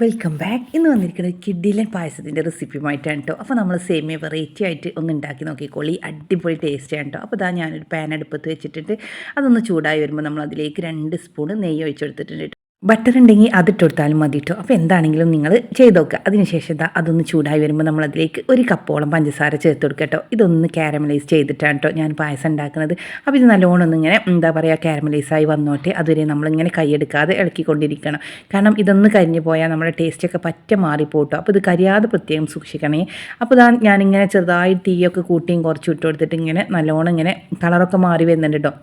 Welcome back ഇന്ന് വന്നിരിക്കുന്നത് കിഡിലൻ പായസത്തിന്റെ റെസിപ്പിയുമായിട്ടാണ് കേട്ടോ അപ്പോൾ നമ്മൾ സേമിയ വെറൈറ്റി ആയിട്ട് ഒന്ന് ഉണ്ടാക്കി നോക്കിക്കോളി. അടിപൊളി ടേസ്റ്റ് ആണ് കേട്ടോ അപ്പോൾ ഇതാ ഞാനൊരു പാൻ അടുപ്പത്ത് വെച്ചിട്ടുണ്ട്. അതൊന്ന് ചൂടായി വരുമ്പോൾ നമ്മൾ അതിലേക്ക് രണ്ട് സ്പൂൺ നെയ്യ് ഒഴിച്ചെടുത്തിട്ടുണ്ട് ബട്ടർ ഉണ്ടെങ്കിൽ അതിട്ട് കൊടുത്താലും മതി കേട്ടോ അപ്പോൾ എന്താണെങ്കിലും നിങ്ങൾ ചെയ്ത് നോക്കുക. അതിനുശേഷം അതൊന്ന് ചൂടായി വരുമ്പോൾ നമ്മൾ അതിലേക്ക് ഒരു കപ്പോളം പഞ്ചസാര ചേർത്ത് കൊടുക്കുക കേട്ടോ ഇതൊന്ന് കാരമലൈസ് ചെയ്തിട്ടാണ് കേട്ടോ ഞാൻ പായസം ഉണ്ടാക്കുന്നത്. അപ്പോൾ ഇത് നല്ലോണം ഒന്ന് ഇങ്ങനെ എന്താ പറയുക കാരമലൈസായി വന്നോട്ടെ. അതുവരെ നമ്മളിങ്ങനെ കൈയെടുക്കാതെ ഇളക്കിക്കൊണ്ടിരിക്കണം. കാരണം ഇതൊന്ന് കരിഞ്ഞു പോയാൽ നമ്മുടെ ടേസ്റ്റൊക്കെ പറ്റ മാറിപ്പോട്ടോ. അപ്പോൾ ഇത് കരിയാതെ പ്രത്യേകം സൂക്ഷിക്കണേ. അപ്പോൾ ഇതാ ഞാനിങ്ങനെ ചെറുതായി തീയൊക്കെ കൂട്ടിയും കുറച്ച് ഇട്ട് കൊടുത്തിട്ട് ഇങ്ങനെ നല്ലോണം ഇങ്ങനെ കളറൊക്കെ മാറി വരുന്നുണ്ട് കേട്ടോ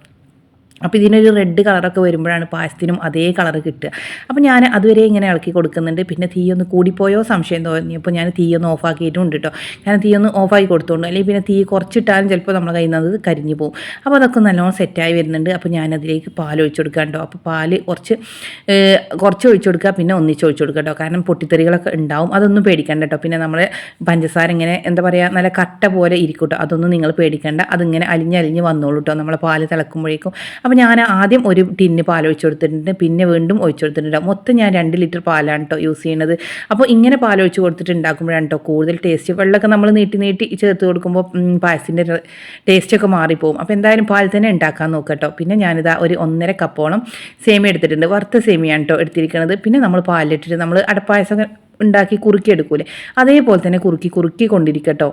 അപ്പോൾ ഇതിനൊരു റെഡ് കളറൊക്കെ വരുമ്പോഴാണ് പായസത്തിനും അതേ കളർ കിട്ടുക. അപ്പോൾ ഞാൻ അതുവരെ ഇങ്ങനെ ഇളക്കി കൊടുക്കുന്നുണ്ട്. പിന്നെ തീയൊന്ന് കൂടിപ്പോയോ സംശയം തോന്നി അപ്പോൾ ഞാൻ തീയൊന്ന് ഓഫാക്കിയിട്ടും ഉണ്ട് കേട്ടോ ഞാൻ തീയൊന്ന് ഓഫാക്കി കൊടുത്തോണ്ട് അല്ലെങ്കിൽ പിന്നെ തീ കുറച്ചിട്ടാലും ചിലപ്പോൾ നമ്മൾ കയ്യിൽ നിന്ന് കരിഞ്ഞു പോകും. അപ്പോൾ അതൊക്കെ നല്ലോണം സെറ്റായി വരുന്നുണ്ട്. അപ്പോൾ ഞാനതിലേക്ക് പാൽ ഒഴിച്ചു കൊടുക്കുക കേട്ടോ അപ്പോൾ പാൽ കുറച്ച് കുറച്ച് ഒഴിച്ചു കൊടുക്കുക പിന്നെ ഒന്നിച്ച് ഒഴിച്ചു കൊടുക്കുക കേട്ടോ കാരണം പൊട്ടിത്തെറികളൊക്കെ ഉണ്ടാവും. അതൊന്നും പേടിക്കണ്ട കേട്ടോ പിന്നെ നമ്മൾ പഞ്ചസാര ഇങ്ങനെ എന്താ പറയുക നല്ല കട്ട പോലെ ഇരിക്കും കേട്ടോ അതൊന്നും നിങ്ങൾ പേടിക്കേണ്ട. അതിങ്ങനെ അലിഞ്ഞലിഞ്ഞ് വന്നോളൂ കേട്ടോ നമ്മളെ പാൽ തിളക്കുമ്പോഴേക്കും. അപ്പോൾ ഞാൻ ആദ്യം ഒരു ടിന്ന് പാൽ ഒഴിച്ചു കൊടുത്തിട്ടുണ്ട് പിന്നെ വീണ്ടും ഒഴിച്ചു കൊടുത്തിട്ടുണ്ട് മൊത്തം ഞാൻ രണ്ട് ലിറ്റർ പാലാണ് കേട്ടോ യൂസ് ചെയ്യുന്നത് അപ്പോൾ ഇങ്ങനെ പാൽ ഒഴിച്ച് കൊടുത്തിട്ട് ഉണ്ടാക്കുമ്പോഴാണ് കേട്ടോ കൂടുതൽ ടേസ്റ്റ്. വെള്ളമൊക്കെ നമ്മൾ നീട്ടി നീട്ടി ചേർത്ത് കൊടുക്കുമ്പോൾ പായസത്തിന്റെ ടേസ്റ്റൊക്കെ മാറിപ്പോവും. അപ്പോൾ എന്തായാലും പാൽ തന്നെ ഉണ്ടാക്കാൻ നോക്കട്ടോ പിന്നെ ഞാനിതാ ഒരു ഒന്നര കപ്പോളം സേമി എടുത്തിട്ടുണ്ട്. വറുത്ത സേമിയാണ് കേട്ടോ എടുത്തിരിക്കുന്നത് പിന്നെ നമ്മൾ പാലിട്ടിട്ട് നമ്മൾ അടപ്പായസം ഉണ്ടാക്കി കുറുക്കി എടുക്കൂലേ അതേപോലെ തന്നെ കുറുക്കി കുറുക്കി കൊണ്ടിരിക്കട്ടോ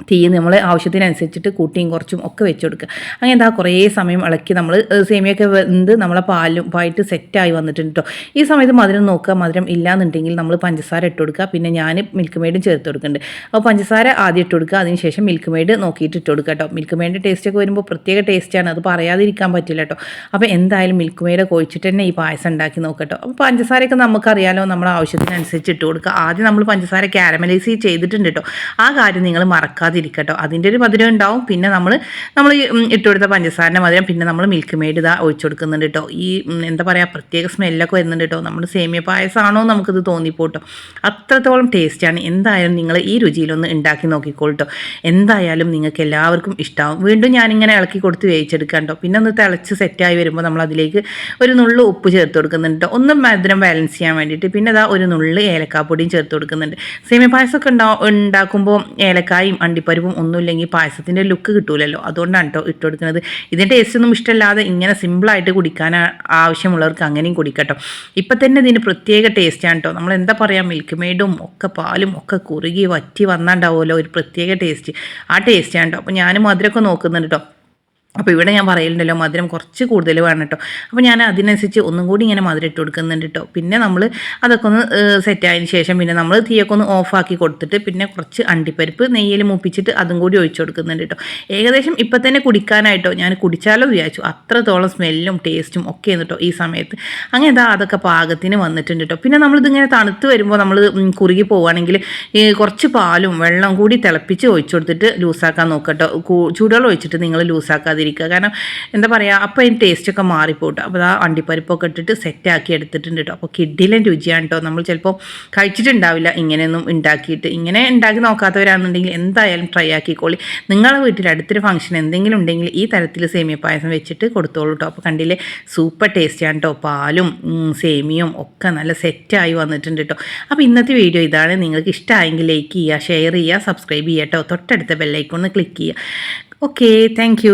തീ നമ്മൾ ആവശ്യത്തിനനുസരിച്ചിട്ട് കൂട്ടിയും കുറച്ചും ഒക്കെ വെച്ച് കൊടുക്കുക അങ്ങനെ എന്താ കുറേ സമയം ഇളക്കി നമ്മൾ സേമിയൊക്കെ വെന്ത് നമ്മളെ പാലും പായിട്ട് സെറ്റായി വന്നിട്ടുണ്ട് കേട്ടോ ഈ സമയത്ത് മധുരം നോക്കുക മധുരം ഇല്ലാന്നുണ്ടെങ്കിൽ നമ്മൾ പഞ്ചസാര ഇട്ട് കൊടുക്കുക പിന്നെ ഞാൻ മിൽക്ക് മെയ്ഡും ചേർത്ത് കൊടുക്കുന്നുണ്ട് അപ്പോൾ പഞ്ചസാര ആദ്യം ഇട്ട് കൊടുക്കുക അതിനുശേഷം മിൽക്ക് മെയ്ഡ് നോക്കിയിട്ട് ഇട്ട് കൊടുക്കുക കേട്ടോ മിൽക്ക് മെയ്ഡിന്റെ ടേസ്റ്റൊക്കെ വരുമ്പോൾ പ്രത്യേക ടേസ്റ്റാണ് അത് പറയാതിരിക്കാൻ പറ്റില്ല കേട്ടോ അപ്പോൾ എന്തായാലും മിൽക്ക് മെയ്ഡ് ഒഴിച്ചിട്ട് തന്നെ ഈ പായസം ഉണ്ടാക്കി നോക്കട്ടോ അപ്പോൾ പഞ്ചസാരയൊക്കെ നമുക്കറിയാലോ നമ്മുടെ ആവശ്യത്തിനനുസരിച്ച് ഇട്ട് കൊടുക്കുക. ആദ്യം നമ്മൾ പഞ്ചസാര കാരമലൈസ് ചെയ്തിട്ടുണ്ട് കേട്ടോ ആ കാര്യം നിങ്ങൾ മറക്കാതെ ആകാതിരിക്കട്ടോ അതിന്റെ ഒരു മധുരം ഉണ്ടാവും. പിന്നെ നമ്മൾ നമ്മൾ ഇട്ട് കൊടുത്ത പഞ്ചസാരന്റെ മധുരം പിന്നെ നമ്മൾ മിൽക്ക് മെയ്ഡ് ഇതാ ഒഴിച്ചു കൊടുക്കുന്നുണ്ട് കേട്ടോ. ഈ എന്താ പറയുക പ്രത്യേക സ്മെല്ലൊക്കെ വരുന്നുണ്ട് കേട്ടോ. നമ്മൾ സേമിയ പായസമാണോ നമുക്കിത് തോന്നിപ്പോട്ടോ. അത്രത്തോളം ടേസ്റ്റാണ് എന്തായാലും നിങ്ങൾ ഈ രുചിയിലൊന്ന് ഉണ്ടാക്കി നോക്കിക്കോട്ടോ എന്തായാലും നിങ്ങൾക്ക് എല്ലാവർക്കും ഇഷ്ടമാവും വീണ്ടും ഞാനിങ്ങനെ ഇളക്കി കൊടുത്ത് വേവിച്ചെടുക്കാം പിന്നെ ഒന്ന് തിളച്ച് സെറ്റായി വരുമ്പോൾ നമ്മൾ അതിലേക്ക് ഒരു നുള്ളു ഉപ്പ് ചേർത്ത് കൊടുക്കുന്നുണ്ട് ഒന്ന് മധുരം ബാലൻസ് ചെയ്യാൻ വേണ്ടിയിട്ട് പിന്നെ അതാ ഒരു നുള്ളു ഏലക്കാപ്പൊടിയും ചേർത്ത് കൊടുക്കുന്നുണ്ട്. സേമിയ പായസമൊക്കെ ഉണ്ടാ ഉണ്ടാക്കുമ്പോൾ ഏലക്കായും അണ്ടിപ്പരിപ്പും ഒന്നുമില്ലെങ്കിൽ പായസത്തിന്റെ ലുക്ക് കിട്ടൂലല്ലോ. അതുകൊണ്ടാണ് കേട്ടോ ഇട്ട് കൊടുക്കുന്നത്. ഇതിന്റെ ടേസ്റ്റ് ഒന്നും ഇഷ്ടമല്ലാതെ ഇങ്ങനെ സിമ്പിളായിട്ട് കുടിക്കാൻ ആവശ്യമുള്ളവർക്ക് അങ്ങനെയും കുടിക്കട്ടോ. ഇപ്പം തന്നെ ഇതിന് പ്രത്യേക ടേസ്റ്റാണ് കേട്ടോ നമ്മൾ എന്താ പറയുക മിൽക്ക് മെയ്ഡും ഒക്കെ പാലും ഒക്കെ കുറുകി വറ്റി വന്നാണ്ടാവുമല്ലോ ഒരു പ്രത്യേക ടേസ്റ്റ് ആ ടേസ്റ്റാണ് കേട്ടോ അപ്പോൾ ഞാൻ മധുരമൊക്കെ നോക്കുന്നുണ്ട് കേട്ടോ അപ്പോൾ ഇവിടെ ഞാൻ പറയലുണ്ടല്ലോ മധുരം കുറച്ച് കൂടുതൽ വേണം കേട്ടോ അപ്പോൾ ഞാൻ അതിനനുസരിച്ച് ഒന്നും കൂടി ഇങ്ങനെ മധുരം ഇട്ട് കൊടുക്കുന്നുണ്ട് കേട്ടോ പിന്നെ നമ്മൾ അതൊക്കെ ഒന്ന് സെറ്റായതിന് ശേഷം പിന്നെ നമ്മൾ തീയൊക്കെ ഒന്ന് ഓഫാക്കി കൊടുത്തിട്ട് പിന്നെ കുറച്ച് അണ്ടിപ്പരിപ്പ് നെയ്യിൽ മൂപ്പിച്ചിട്ട് അതും കൂടി ഒഴിച്ചു കൊടുക്കുന്നുണ്ട് കേട്ടോ ഏകദേശം ഇപ്പം തന്നെ കുടിക്കാനായിട്ടോ. ഞാൻ കുടിച്ചാലോ വിചാരിച്ചു. അത്രത്തോളം സ്മെല്ലും ടേസ്റ്റും ഒക്കെ കേട്ടോ ഈ സമയത്ത്. അങ്ങനെ ഇതാ അതൊക്കെ പാകത്തിന് വന്നിട്ടുണ്ട് കേട്ടോ പിന്നെ നമ്മളിതിങ്ങനെ തണുത്ത് വരുമ്പോൾ നമ്മൾ കുറുകി പോവുകയാണെങ്കിൽ കുറച്ച് പാലും വെള്ളം കൂടി തിളപ്പിച്ച് ഒഴിച്ചു കൊടുത്തിട്ട് ലൂസാക്കാൻ നോക്കട്ടോ ചൂടുവെള്ളം ഒഴിച്ചിട്ട് നിങ്ങൾ ലൂസാക്കാതിരിക്കും ഇരിക്കുക കാരണം എന്താ പറയുക അപ്പോൾ അതിന് ടേസ്റ്റൊക്കെ മാറിപ്പോട്ടെ. അപ്പോൾ ആ അണ്ടിപ്പരിപ്പൊക്കെ ഇട്ടിട്ട് സെറ്റാക്കി എടുത്തിട്ടുണ്ട് കേട്ടോ അപ്പോൾ കിഡിലും രുചിയാണ് കേട്ടോ നമ്മൾ ചിലപ്പോൾ കഴിച്ചിട്ടുണ്ടാവില്ല ഇങ്ങനെയൊന്നും ഉണ്ടാക്കിയിട്ട്. ഇങ്ങനെ ഉണ്ടാക്കി നോക്കാത്തവരാണെന്നുണ്ടെങ്കിൽ എന്തായാലും ട്രൈ ആക്കിക്കോളി. നിങ്ങളുടെ വീട്ടിൽ അടുത്തൊരു ഫംഗ്ഷൻ എന്തെങ്കിലും ഉണ്ടെങ്കിൽ ഈ തരത്തിൽ സേമിയ പായസം വെച്ചിട്ട് കൊടുത്തോളൂ കേട്ടോ അപ്പോൾ കണ്ടില്ലേ സൂപ്പർ ടേസ്റ്റിയാണ് കേട്ടോ പാലും സേമിയും ഒക്കെ നല്ല സെറ്റായി വന്നിട്ടുണ്ട് കേട്ടോ അപ്പോൾ ഇന്നത്തെ വീഡിയോ ഇതാണ്. നിങ്ങൾക്ക് ഇഷ്ടമായെങ്കിൽ ലൈക്ക് ചെയ്യുക ഷെയർ ചെയ്യുക സബ്സ്ക്രൈബ് ചെയ്യുക കേട്ടോ തൊട്ടടുത്ത ബെല്ലൈക്കൊന്ന് ക്ലിക്ക് ചെയ്യുക. Okay thank